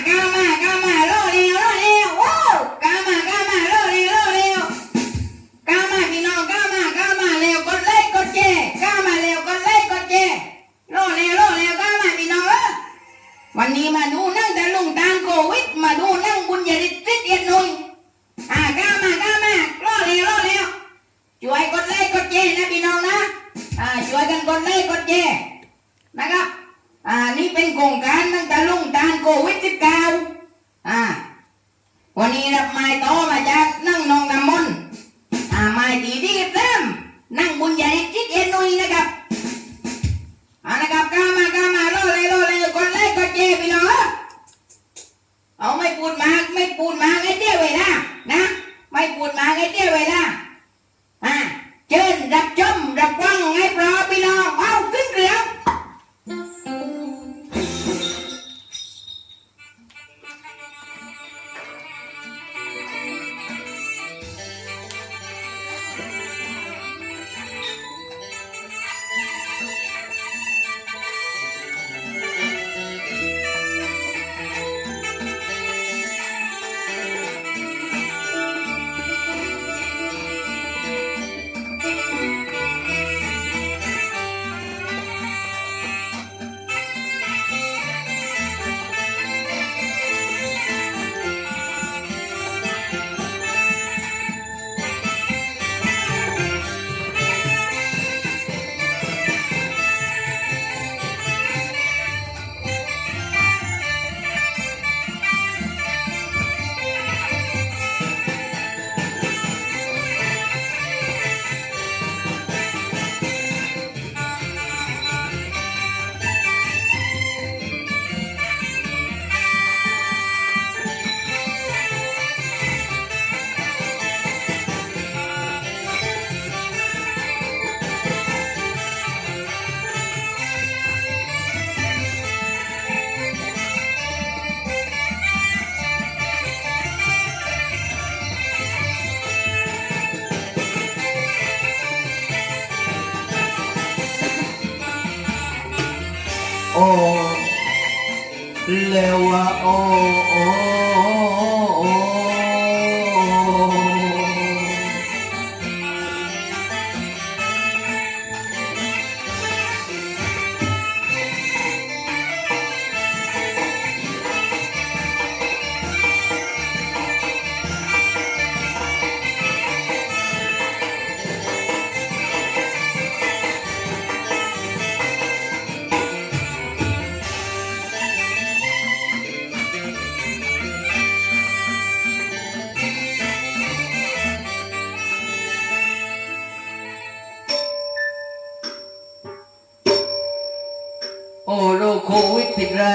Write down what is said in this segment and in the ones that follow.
ากามากามาโลเร็วโลเร็วโอ้กามากามาโลเร็วโลเร็วกามาพี่น้องกามากามาเร็วกดไลค์กดแชร์กามาเร็วกดไลค์กดแชร์โลเร็วโลเร็วกามาพี่น้องเออวันนี้มาดูนั่งแต่ลุงตานโควิดมาดูนั่งบุญยริตริศเอ็นนุยอ่าก้ามาก้ามารอดเร็วรอดเร็วช่วยกดไลค์กดแชร์นะพี่น้องนะอ่าช่วยกันกดไลค์กดแชร์นะครับอ่านี่เป็นโครงการนั่งแต่ลุง วัน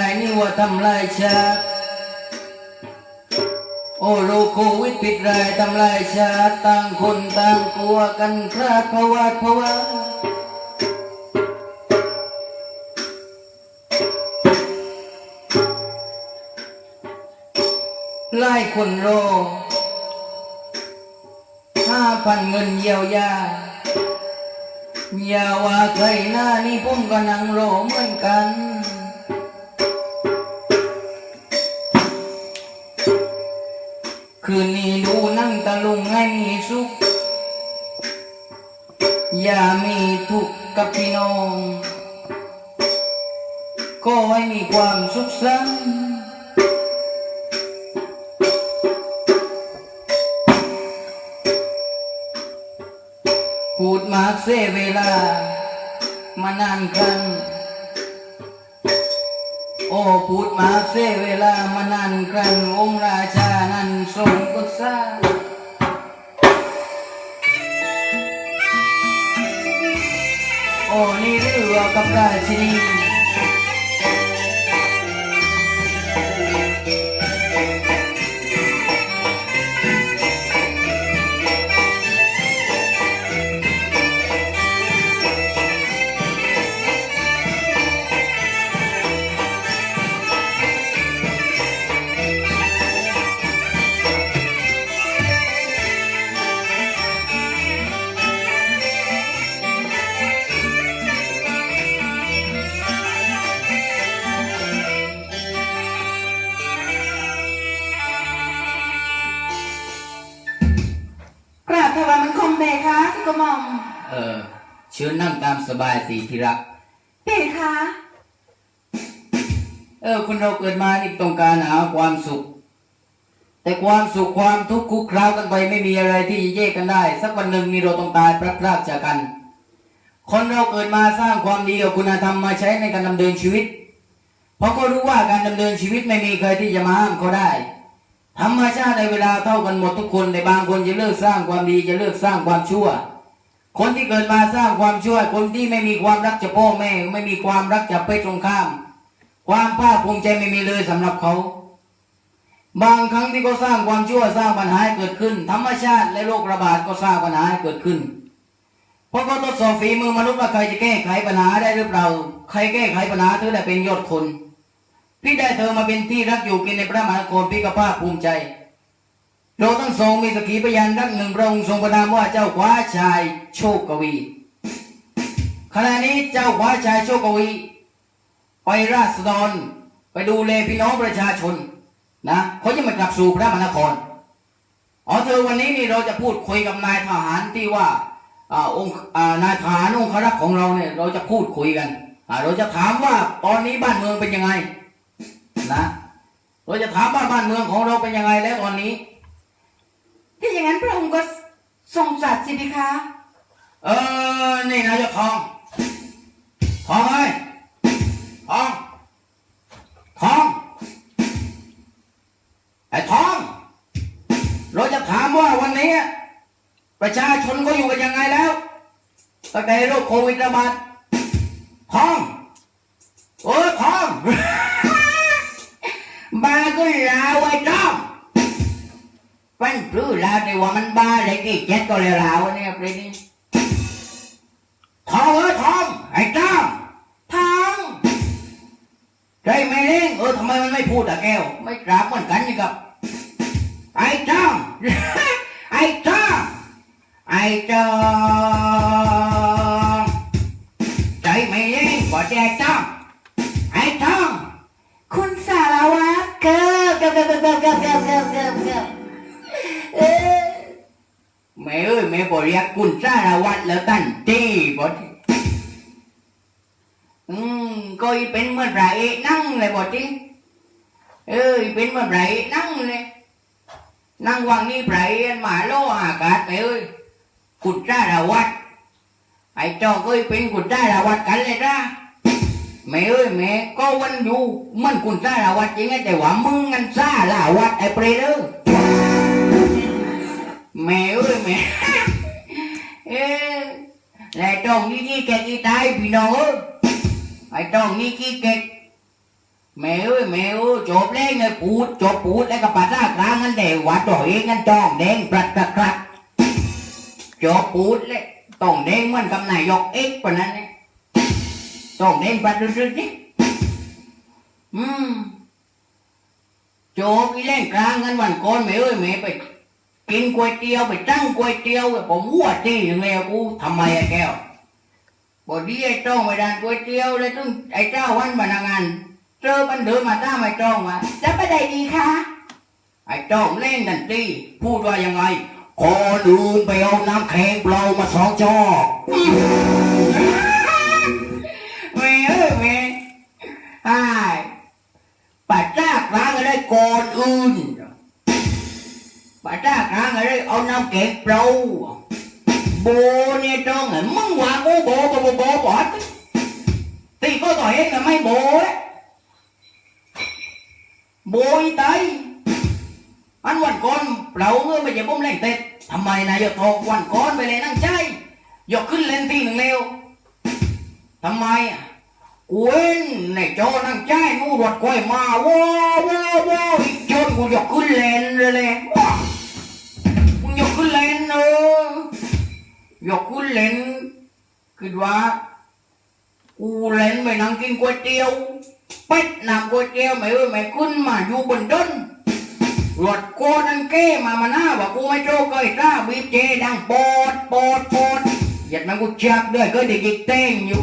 ายนี่ว่าทำลายชาติโอ้โรคโควิดผิดรายทำลายชาติต่างคนต่างกลัวกันพลาดพราะว่าเพราะว่าไล่คนโรห้าพันเงินเยียวยาอย่าว่าใครหน้านี่ผมก็นั่งรอเหมือนกัน คืนนี้ดูนั่งตะลุงให้มีสุข อย่ามีทุกข์กับพี่น้อง ก็ให้มีความสุขสันต์พูดมาเสียเวลามานานครั้ง อ้พูดมาเสเวลามานานครั้งองค์ราชานั้นทรงกุศลโอ้นี่เรือกับราชินี บายสีที่รักเบคะเเออคนเราเกิดมานี่ต้องการหาความสุข แต่ความสุขความทุกข์คุกคราวกันไปไม่มีอะไรที่จะแยกกันได้ สักวันหนึ่งนี่เราต้องตายพลัดพรากจากกัน คนเราเกิดมาสร้างความดีกับคุณธรรมมาใช้ในการดำเนินชีวิต เพราะเขารู้ว่าการดำเนินชีวิตไม่มีใครที่จะมาห้ามเขาได้ธรรมชาติในเวลาเท่ากันหมดทุกคนแต่บางคนจะเลิกสร้างความดีจะเลิกสร้างความชั่ว คนที่เกิดมาสร้างความชั่ว คนที่ไม่มีความรักจากพ่อแม่ไม่มีความรักจากเพศตรงข้าม ความภาคภูมิใจไม่มีเลยสำหรับเขา บางครั้งที่เขาสร้างความชั่วสร้างปัญหาให้เกิดขึ้น ธรรมชาติและโรคระบาดก็สร้างปัญหาให้เกิดขึ้น เพราะเขาทดสอบฝีมือมนุษย์ว่าใครจะแก้ไขปัญหาได้หรือเปล่า ใครแก้ไขปัญหาถือได้เป็นยอดคน พี่ได้เธอมาเป็นที่รักอยู่กินในพระมหากรพี่ก็ภาคภูมิใจ เราทั้งสองมีสกีพยานรักหนึ่งพระองค์ทรงประนามว่าเจ้าคว้าชายโชคกวี ขณะนี้เจ้าคว้าชายโชคกวี ไปราษฎรไปดูแลพี่น้องประชาชนนะเขาจะมากลับสู่พระมหานครอ๋อเธอวันนี้นี่เราจะพูดคุยกับนายทหารที่ว่าอ่าองค์อ่านายทหารองครักษ์ของเราเนี่ยเราจะพูดคุยกันอ่าเราจะถามว่าตอนนี้บ้านเมืองเป็นยังไงนะ เราจะถามว่าบ้านเมืองของเราเป็นยังไงแล้วตอนนี้ ถ้าอย่างนั้นพระองค์ก็ทรงสัตย์สิพี่คะ เออ นี่นายกทอง ทองเอ้ยทอง ทอง ไอ้ทอง เราจะถามว่าวันนี้ ประชาชนก็อยู่กันยังไงแล้วตั้งแต่โรคโควิดระบาดทองเออทอง บ้าก็ลาวไอ้ทอง มันปลื้อแล้วแต่ว่ามันบ้าเลยกี่เจ็ดก็เลยลาวเนี่ยประเด็นนี้ทองเออทองไอ้จ้องทองใจไม่เล่งเออทำไมมันไม่พูดอะแก้ว ไม่กราบเหมือนกันนี่กับไอ้จ้องไอ้จ้องไอ้จ้องใจไม่เล่งกว่าใจจ้องไอ้จ้องคุณสารวัตรเกิบเกิบเกิบเกิบเกิบเกิบเกิบเกิบเกิบเออ แม่เอ้ยแม่บอกเรียกคุณสารวัตรแล้วตั้นตีบออืมก็เป็นเมื่อนไรนั่งเลยบอทีเอ้ยเป็นเมื่อนไรนั่งเลยนั่งวังนี่ไรมาโลอากาศไปเอ้ยคุณสารวัตรไอ้เจ้าก็อีเป็นคุณสารวัตรกันเลยนะแม่เอ้ยแม่ก็วันอยู่มันคุณสารวัตรจริงไงแต่ว่ามึงงันสารวัตรไอ้เปร แม่เอ๊ะแล้วตรงนี้กี่เก็กอีตายพี่น้องเอ้ยไอ้ตรงนี้กี่เก็กแม่เอ้ม่เอ้จบแล้เลยปูดจบปูดแล้วก็ปัดหน้ากลางกันเดววัดตัวเองกันจองแดงปรัดกระครับจบปูดเลยต้องแดงมันกับนยกเอ็กปนั้นเนี่ยต้องแดงปัดรึๆนี่อืมโจกอีแรงกลางกันวันก่อนเม่เอ้ม่ไป กินก๋วยเตี๋ยวไปตั้งก๋วยเตี๋ยวผมมั่วที่ยังไงกูทำไมอะแก้วบอกดีไอ้จ้องไปร้านก๋วยเตี๋ยวเลยต้องไอ้เจ้าวันพนักงานเจอมันเดินมาต้ามไอ้จ้องมาจะไปไหนดีคะไอ้จ้องเล่นทันทีพูดว่ายังไงขอลืมไปเอาน้ำแข็งเปล่ามาสองจอกแม่เอ้ยแม่ไอ้ปั rồi ông nào kẹt râu. Bố nè trông hả mong quá. Bố bố bố bố bố, bỏ thì có tội hết là mấy bố đấy. Bố y tế anh quần con, râu ngươi bây giờ bông lên tết. Thầm mày này giờ thọ quần con về lên ăn chay. Giờ cứ lên tin đừng leo. Thầm mày, quên này cho thằng trai ngu ruột quay mà. Wow wow wow chôn của giọt cứ lên lên lên. wow. ล่นเนออยกขึ้นเล่นคิดว่ากูเล่นไปนั่งกินก๋วยเตี๋ยวเป็ดหนักก๋วยเตี๋ยวไม่เอ้ยไม่ขึ้นมาอยู่บนต้นรถโกนันเก้มามาหน้าว่ากูไม่โจเคยกล้าบีบเจดังปอดปอดปอดหยัดมันกูจับด้วยก็เด็กอีกเต้งอยู่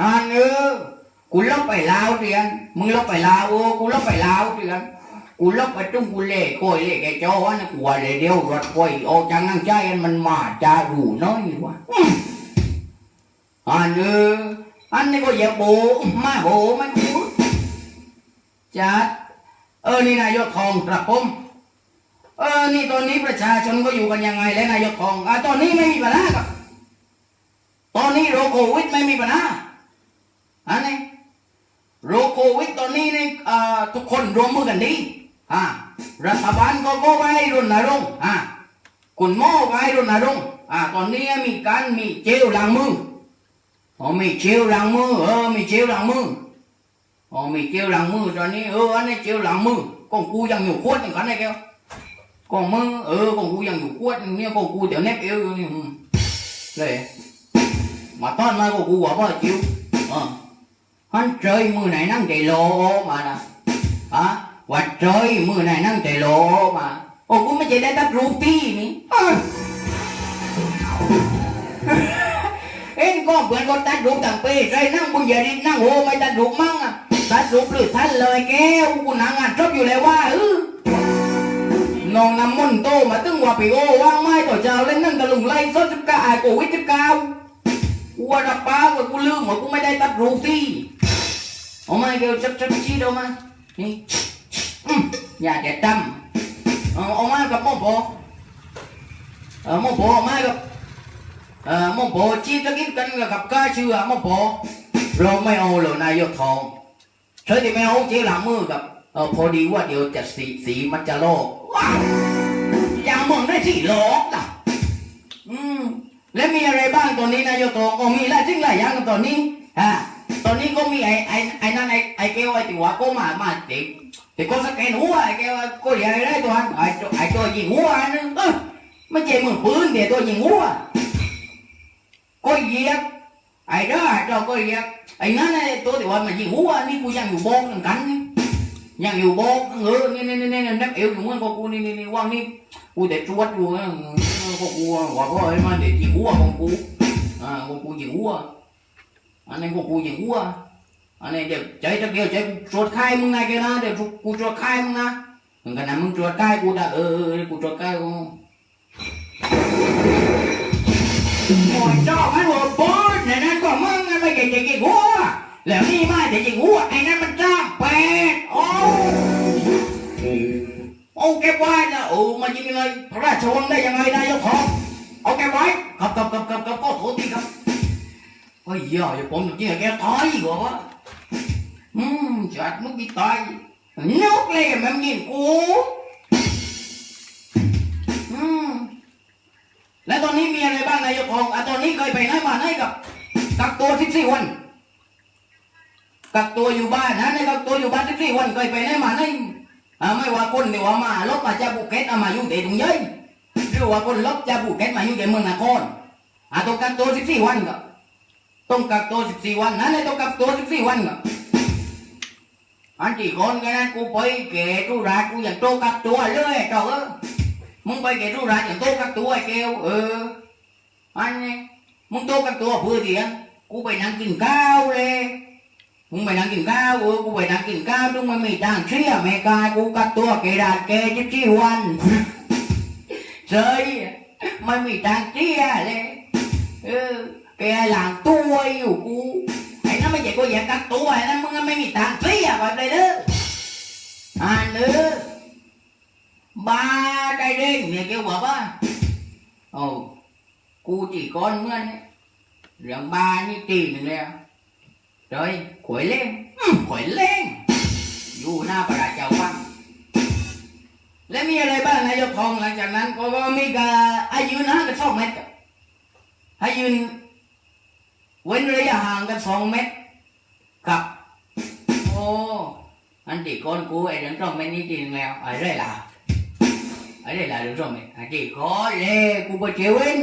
อันเออกูลบไปลาวเรียนมึงลบไปลาวเออกูลบไปลาวเรียน กูลบไปจุ้งกูเล่ก้อยเล่แกเจ้าว่านะกูว่าเลยเดียวรถก้อยออกจากนั่งใจกันมันมาจะรู้น้อยว่ะอันเอออันนี้ก็เหยียบโบมาโบไม่กูจัดเออนี่นายกทองครับผมเออนี่ตอนนี้ประชาชนก็อยู่กันยังไงและนายกทองอะตอนนี้ไม่มีปัญหาครับตอนนี้โรคโควิดไม่มีปัญหาอันนี้โรคโควิดตอนนี้นี่อ่าทุกคนรวมมือกันดี อ่ารัฐบาลก็ก็ไปรณรงอ่าคุณหมอไปรณรงอ่าตอนนี้มีการมีเจลล้างมืออ๋อมีเจลล้างมือเออมีเจลล้างมืออ๋อมีเจลล้างมือตอนนี้เอออันนี้เจลล้างมือของกูยังอยู่ขวดอย่างกันเลยแกวของมึงเออของกูยังอยู่ขวดเนี่ยของกูเดี๋ยวเน็บเอวอยู่นี่อืมเล วัดจ้อยมือนายนั่งแต่โลมา โอ้กูไม่ใช่ได้ตัดรูปที่นี่เอ็นก็เหมือนคนตัดรูปต่างปีใครนั่งบุญยาดินั่งโหไม่ตัดรูปมั่งอะตัดรูปหรือท่านเลยแกกูนั่งอะจบอยู่แล้วว่าเออน้องน้ำมนโตมาตึงว่าปีโอว่างไม้ต่อเจ้าเล่นนั่งตะลุงไล่ซดจุกกาไอโกวิจุกกาวว่าดับป้าว่ากูลืมว่ากูไม่ได้ตัดรูปที่โอไม่เดี๋ยวจับจับชี้เอามานี่ อย่าแกจำเอาเอามากับหมอปอเออมอปอเอามากับเออหมอปอชี้จะกินกันกับก้าชื่อหมอปอเราไม่เอาเลยนายกทองเฉยที่ไม่เอาเจ๊หลังมือกับเออพอดีว่าเดี๋ยวจะสีสีมันจะโลกว้าวอย่างมึงได้ที่โลกอะอืมและมีอะไรบ้างตอนนี้นายกตองก็มีหลายสิ่งหลายอย่างกันตอนนี้อ่าตอนนี้ก็มีไอ้ไอ้ไอ้นั่นไอ้ไอ้เกลไอ้ตัวะก็มามาเด็ กเด็กก็สแกนหัวไอ้เกลก็เรียกอะไรได้ตัวนั้นไอ้ไอ้ตัวยิงหัวนึงเออไม่ใช่มือปืนเดี๋ยวตัวยิงหัวก็เหยียบไอ้เด้อไอ้ตัวก็เหยียบไอ้นั่นไอ้ตัวที่ว่ามันยิงหัวนี่กูยังอยู่โบกเหมือนกันนี่ยังอยู่โบกเออนี่นี่นี่นี่นับเอวอยู่เหมือกูนี่นี่นี่ว่างนี่กูแต่ชวดอยู่นะก็กูว่าก็ไอ้มันเด็กยิงหัวของกูอ่าของกูยิงหัวอันนี้ของกูยิงหัว อันนี้เดี๋ยวใจจะเกี่ยวใจกูตรวจไข้มึงไงแกนะเดี๋ยวกูตรวจไข้มึงนะ มึงกันนะมึงตรวจไข้กูได้เออเออกูตรวจไข้กูโอ้ยจ้ามันหัวโป๊ดในนั้นก็มึงไงไม่เก่งจะยิงหัวแล้วนี่มาจะยิงหัวไอ้นั่นมันจ้างเป็ดโอ้เอาเก็บไว้นะโอ้มายิงเลยพระราชวังได้ยังไงนายกของเอาเก็บไว้ครับครับครับครับครับก็โทษทีครับเฮ้ยอย่าอย่าผมจริงๆแกตายกว่าวะ chọt nó bị ญ่นุ๊กเ lên mà nhìn uống และตอนนี้มีอะไรบ้างนายกองอะตอนนี้เคยไปไหนมาไหนกับกักตัวสิบสี่วันกักตัวอยู่บ้านนะในกักตัวอยู่บ้านสิบสี่วันเคยไปไหนมาไหนอ่าไม่ว่าคนหรือว่ามาลบมาจากบุเก็ตเอามาอยู่เตตรงเย้ยหรือว่าคนลบจากบุเก็ตมาอยู่เตเมืองนครอะต้อกักตัวสิบสี่วันกับ ต้องกักตัวสิบสี่วันนั่นเลยต้องกักตัวสิบสี่วันอะอันที่คนกันนั้นกูไปเกตุรากูอย่างโตกักตัวเลยเจ้าเออมึงไปเกตุราอย่างโตกักตัวไอ้เกลเอออันนี้มึงโตกักตัวเพื่อเดียงกูไปนั่งกินข้าวเลยมึงไปนั่งกินข้าวเออกูไปนั่งกินข้าวต้องมันมีทางเชียไม่กายกูกักตัวเกดาเกจิบจี้วันเฉยไม่มีทางเชียเลย เออแกหลังตัวอยู่กูไอ้นั่นไม่ใช่กูอยากกัดตัวไอ้นั่นมึงไม่มีตังค์เชี่ยแบบเลยเด้ออ่านเด้อบ้าได้เด้งเนี่ยเกี่ยวกับว่าโอ้กู chỉ con เมื่อนี่เรื่องบ้านี่ตีหนึ่งแล้ว rồi khỏi lên ừ, khỏi lên อยู่หน้าประหลาเจ้าฟังและมีอะไรบ้างนายกทองหลังจากนั้นก็มีกาอายุนะกันสองเม ให้ยืน เว้นระยะห่างกันสองเมตรกับโอ้อันที่ก่อนกูไอ้เรื่องสองเมตรนี่จริงแล้วไอ้เรื่องล่ะไอ้เรื่องล่ะเรื่องสองเมตรอันที่ก่อนเลยกูไปเจวิน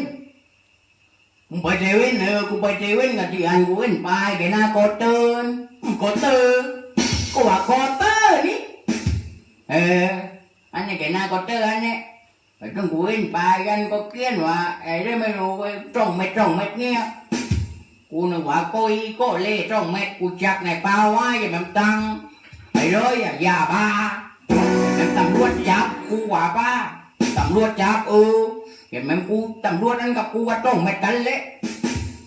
มึงไปเทวินเออกูไปเทวินกับที่อันกูเว้นไปแกน้าโกเตอร์โกเตอร์กูว่าโกเตอร์นี่เอออันนี้แกน้าโกเตอร์อันนี้ ไอ้ตรงกูเว้นไปกันก็เกลี้ยนว่าไอ้เรื่องไม่รู้ไอ้ตรงเม็ดตรงเม็ดเนี่ยกูนึกว่าโกยโกเล่ตรงเม็ดกูจักในปล่าไว้อย่าแบบตังไอ้เลยอะอย่าบ้าแล้วตำรวจจับกูว่าบ้าตำรวจจับเออเห็นไหมกูตำรวจนั่นกับกูว่าตรงไม่กันเละ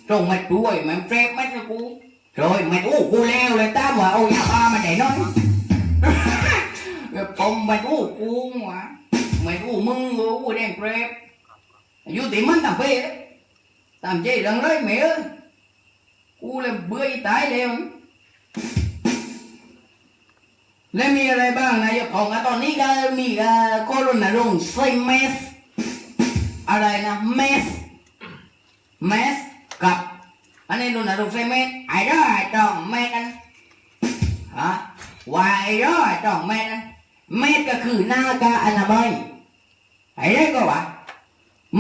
ตรงไม่ด้วยมันเฟรมไม่ใช่กูเฟ rồi mày u cu leo lên ta mà ô ไม่กูมึงกูกูแดงเปรตอยู่ตีมันตามเป้ตามใจรังเลยแม่อกูเลยเบื่อตายเลยและมีอะไรบ้างนายกของตอนนี้ก็มีโคโรนาลงใส่เมส อะไรนะเมสเมสกับอันนี้ลุนาลงใส่เมสไอ้ด้อไอ้จองแมสกันฮะวายด้อไอ้จองแมสกัน แมสก็คือหน้ากาอนามัยไอ้ได้ก็ว่า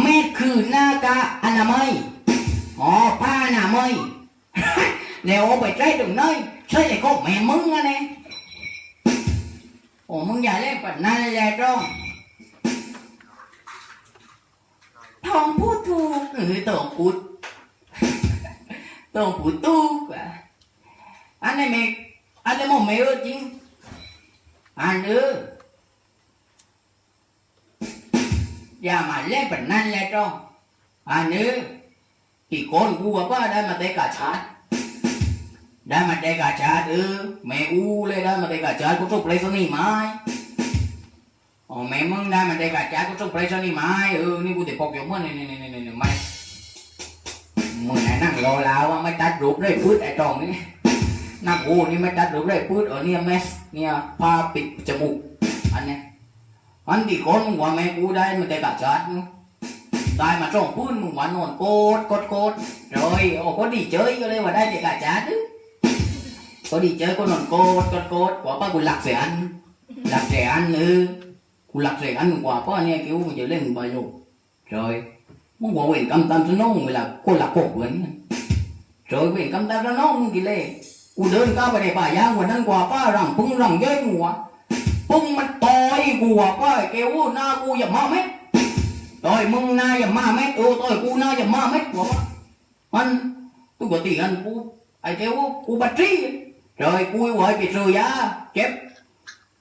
แมสคือหน้ากาอนามัยอ๋อผ้าอนามัยแล้วเอาไปใช้ตรงไหนใช้ไอ้ก็แม่มึงอะเนี่ยโอ้มึงอย่าเล่นปัดนั้นเลยแหละจ้องทองพูดถูกเออตองพูดตองพูดถูกอะอันนี้ไม่อันนี้มันไม่เออจริง อันเอออย่ามาเล่นปัดนั้นเลยจ้องอันเออที่โกนกูว่าได้มาได้กาชาดได้มาได้กาชาดเออแม่อูเลยได้มาได้กาชาดกูต้องไปสนี่ไม้อ๋อแม่มึงได้มาได้กาชาดกูต้องไปสนี่ไม้เออนี่กูติดปอกอยู่เมื่อนี่นี่นี่นี่นี่ไม่มึงไหนนั่งรอลาวว่าไม่ตัดรูปได้พูดไอ้ตองนี่ นักกูนี่ไม่ตัดหรูปได้พูดเออเนี่ยแมสเนี่ยผ้าปิดจมูกอันเนี้ยอันที่คนมึงว่าแม่กูได้มาได้กาชาดมึงได้มาจ้องพูดมึงว่านอนโกดโกดโกด rồi ồ có đi chơi vô đây mà đây để cả chát chứ có đi chơi có nón cốt cốt cốt quả ba กูหลักเสียอันหลักเสียอันเออกูหลักเสียอันกว่าป้าเนี่ย kiểu มึงจะเล่นไปอยู่ rồi มึงบอกเวรกรรมตามสนองเวลาคนหลักโกเหมือน rồi เวรกรรมตามสนองมึงกี่เล่ กูเดินก้าวไปในป่ายางวันนั้นกว่าป้ารังพุ่งรังย้อยหัวพุ่งมันต่อยกูว่าป้าเกวหน้ากูอย่ามาไหมต่อยมึงหน้าอย่ามาไหมโอ้ต่อยกูหน้าอย่ามาไหมหัวมันตุกตีกันกูไอ้เกวกูบัตรีเลยกูไหวไปซื้อยาเจ็บ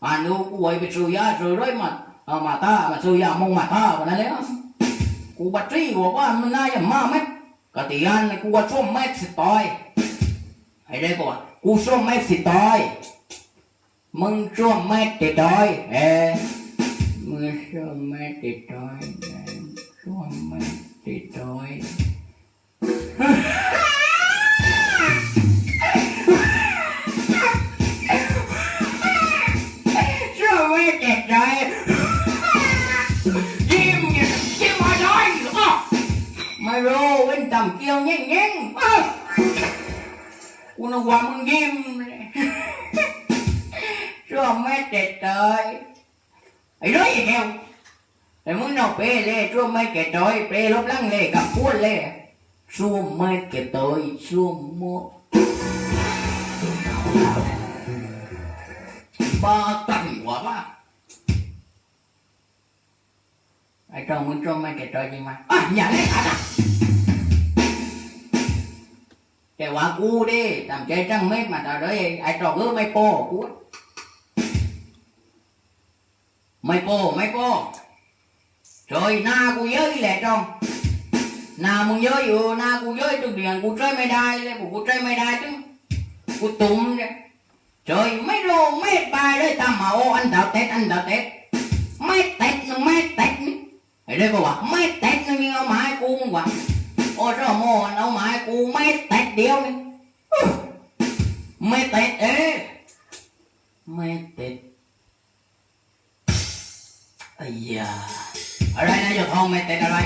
อันนดูกูไหวไปซื้อยาซื้อร้อยมันเอามาตามาซื้อยามึงมาตาวันนั้นเลยกูบัตรีหัวว่ามันหน้าอย่ามาไหมกตียันกูว่าช่วงแม่สิต่อย ไอ้ได้บอกว่ากูช่วงไม่สิตอยมึงช่วงไม่ติดดอย เออมึงช่วงไม่ติดดอยช่วงไม่ติดดอยช่วงไม่ติดดอยยิ้มยิ้มมาดอไม่รู้เป็นตำเกียวเงี้ยเงี้ย unawa menggim Cuma tetoi Ấy nói gì theo Rồi muốn nào bê lê chua mê kẻ tối Bê lốp lăng lê gặp cuốn lê Chua mê kẻ tối chua mô Ba tầng quá ba Ai trông muốn chua mê kẻ tối gì mà À nhà lê ta แกว่ากูดิตามใจจังเม็ดมาตาเลยไอ้ตอกเออไม่โป้กูไม่โป้ไม่โป้โอยหน้ากูเยอะอีแหละจองหน้ามึงเยอะอยู่หน้ากูเยอะทุกเดือนกูใช้ไม่ได้เลยกูใช้ไม่ได้จึงกูตุ่มเนี่ยโอยไม่โลงไม่ไปเลยตามเมาอันดาวเต็ดอันดาวเต็ดไม่เต็ดนึงไม่เต็ดไอ้เรื่องกูว่าไม่เต็ดนึงเอาไม้กูมึงว่า โอ้ยเราโม่เอาหมายกูไม่แตกเดียวนี่ไม่แตกเอ๊ไม่ติดไอ้ยาอะไรนะเจ้ทองไม่ติดอะไร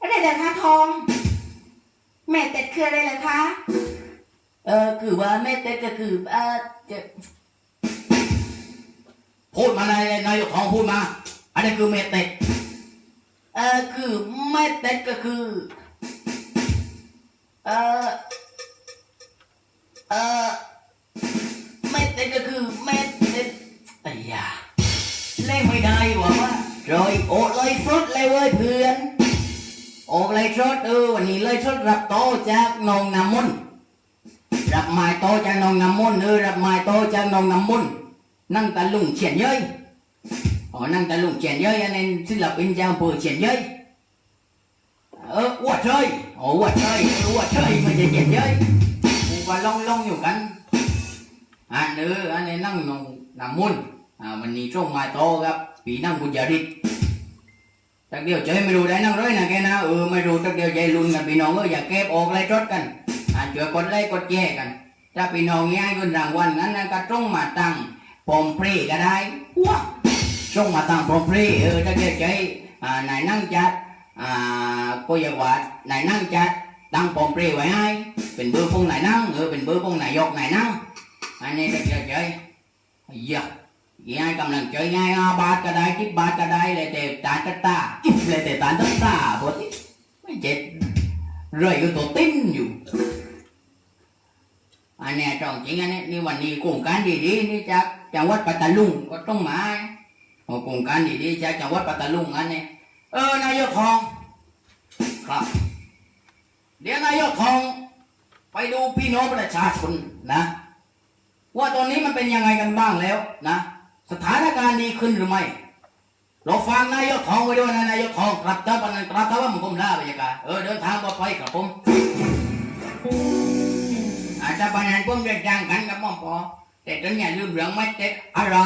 อะไรเหรอคะทองแม่ติดคืออะไรเลยคะ เออคือว่าแม่ติดก็คือเออจะพูดมาในนายกทองพูดมา อันนี้คือแม่ติด เออคือแม่เต็ดก็คือ เออเออแม่เต็ดก็คือแม่เต็ดไอ้ยาเล่นไม่ได้หวะวะ rồi โอเลยสดเลยเว้ยเพื่อน โอเลยสดเออวันนี้เลยสดรับโตจากนองน้ำมนรับไม้โตจากนองน้ำมนเออรับไม้โตจากนองน้ำมนนั่งตะลุงเฉียนเย้ย อ๋อนั่งตะลุงเฉียนเย้ยอันนั้นศิลปินจากอำเภอเฉียนเย้ยเอออวดเชยอ๋ออวดเชยอวดเชยมันจะเฉียนเย้ยก็ล่องล่องอยู่กันอันเอออันนี้นั่งนงน้ำมุนอ่าวันนี้ช่วงมาโตครับปีนั่งบุญญาฤทธิ์ตักเดียวใจไม่รู้ได้นั่งร้อยนะแกนะเออไม่รู้ตักเดียวใจลุนกันพี่น้องเอออย่าเก็บออกไล่รถกันอ่าช่วยกดไล่กดแย่กันถ้าพี่น้องย้ายเงินรางวัลงั้นนะก็ต้องมาตั้งปอมเพรก็ได้ว้าต้องมาตั้งปอมเพวก อย่าวัดนายนั่งจัดตั้งปอมเพรไว้ให้เป็นเบอร์ของนายนั่งเออเป็นเบอร์ของนายกนายนั่งอันนี้ตักเดียวใจเยอะยายกำลังใจง่ายอาบาทก็ได้คิ ดบาทก็ได้เลยแต่ตาตาตาเลยแต่ตาตาตาบดไม่เจ็บเรื่อยก็ตัวติ้นอยู่อันเนี้ยตรงโครงการดีๆนี่จากจังหวัดปัตตาลุงก็ต้องมาโอ้โครงการดีๆจากจังหวัดปัตตาลุงอันนี้เออนายกทองครับเดี๋ยวนายกทอง ไปดูพี่น้องประชาชนนะ ว่าตอนนี้มันเป็นยังไงกันบ้างแล้วนะ สถานการณ์ดีขึ้นหรือไม่เราฟังนายกทองไว้ด้วยนะนายกทองกลับเจ้าปนันกลับเจ้าว่ามึงผมลาไปยังไงเออเดินทางปลอดภัยครับผมอาจจะปนันผมเดินทางกันกับม่อมพอแต่ตอนนี้ลืมเรื่องไม่เต็ดอะไร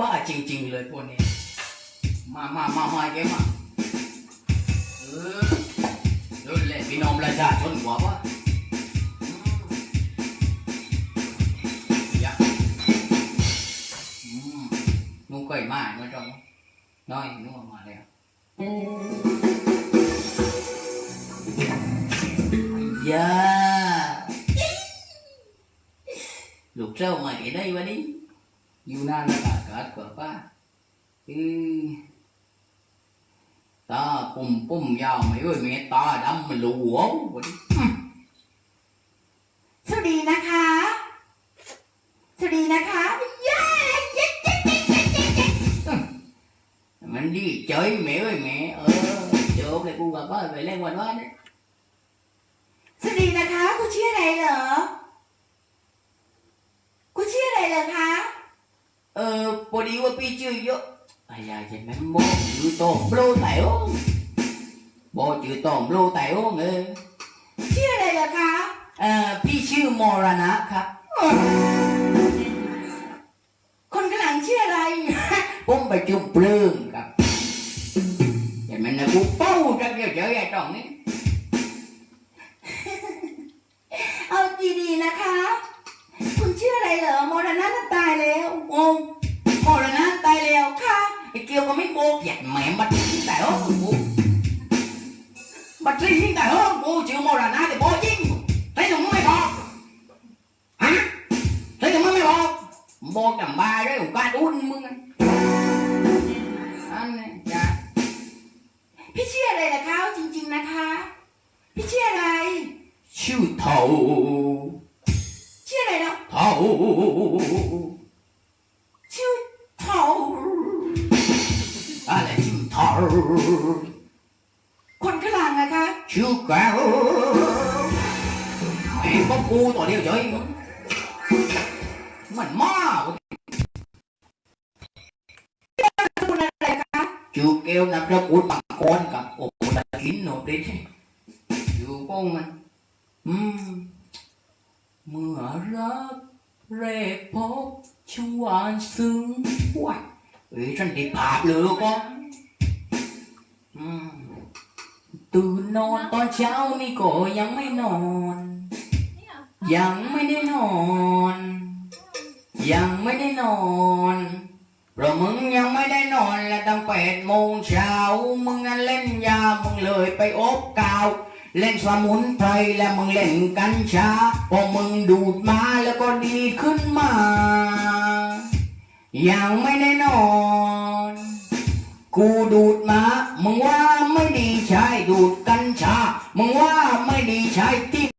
บ้าจริง ๆ เลยพวกนี้ มามามามาเกมาเออเดินเล่พี่น้องประชาชนหัววะยะนุ่งเคยมาเมื่อตรงน้อยนุ่งมาแล้วยาลูกเจ้ามาไหนวันนี้ dạ nu cười mà nó trong nói nu mà đây dạ lục sâu mày ở đây mà đi yêu na nó cả cả của ba ừ ta pum pum vào mày ơi mẹ ta đâm mà lù uống สวัสดีนะคะ สวัสดีนะคะเย้ mình đi chơi mẹ ơi mẹ ờ chỗ này cô gặp ba về lên quần quá đấy สวัสดีนะคะคุณชื่ออะไรเหรอคุณชื่ออะไรเหรอคะ ờ bố đi qua pi chơi vô ai da chị mấy bố chữ tôm lô tại ô bố chữ tôm lô tại ô nghe ชื่ออะไรเหรอคะ ờ pi chữ morana ครับคนข้างหลังชื่ออะไร ผมไปจุ่มเปลืองครับแต่มันนะกูเป้าจังเดียวเจอไอ้ตรงนี้เอาดีๆนะคะคุณ ชื่ออะไรเหรอโมรณะน่ะตายแล้วโอ้มรณะตายแล้วค่ะไอ้เกียวก็ไม่โบกหยัดแหม่บัดยิงแต่ห้องกูบัดยิงแต่ห้องกูชื่อมรณะแต่โบยิงใช่หนูไม่บอฮะใช่หนูไม่บอกโบกดังบาด้วยกูการอุ่นมึงอันนี้จ้ะพี่ชื่ออะไรล่ะคะจริง ๆนะคะ พี่ชื่ออะไรชื่อเท่า ชื่ออะไรเนาะเท่าชื่อเถาอะไรชื่อเท่าคนข้างหลังนะคะชื่อแกวไอ้พวกกูตัวเดียวเฉยมึงมันมากคุณอะไรคะ chưa kêu nằm ra của bằng con cả ổ là kín nổ đến chưa con mà Ừm. mưa rớt rê phốt trong hoàn sương quạt ủy trên đi phạt lừa con Ừm. từ n อ เมื่อรับเรียกพบช่วงวันตอนเช้านี่ก็ยังไม่นอน ยังไม่ได้นอน ยังไม่ได้นอนเพราะมึงยังไม่ได้นอนและตั้งแปดโมงเช้ามึงนั้นเล่นยามึงเลยไปอบกาว เล่นสมุนไพรและมึงเล่นกัญชาพอมึงดูดมาแล้วก็ดีขึ้นมายังไม่แน่นอน กูดูดมา มึงว่าไม่ดีใช่ดูดกัญชา มึงว่าไม่ดีใช่ที่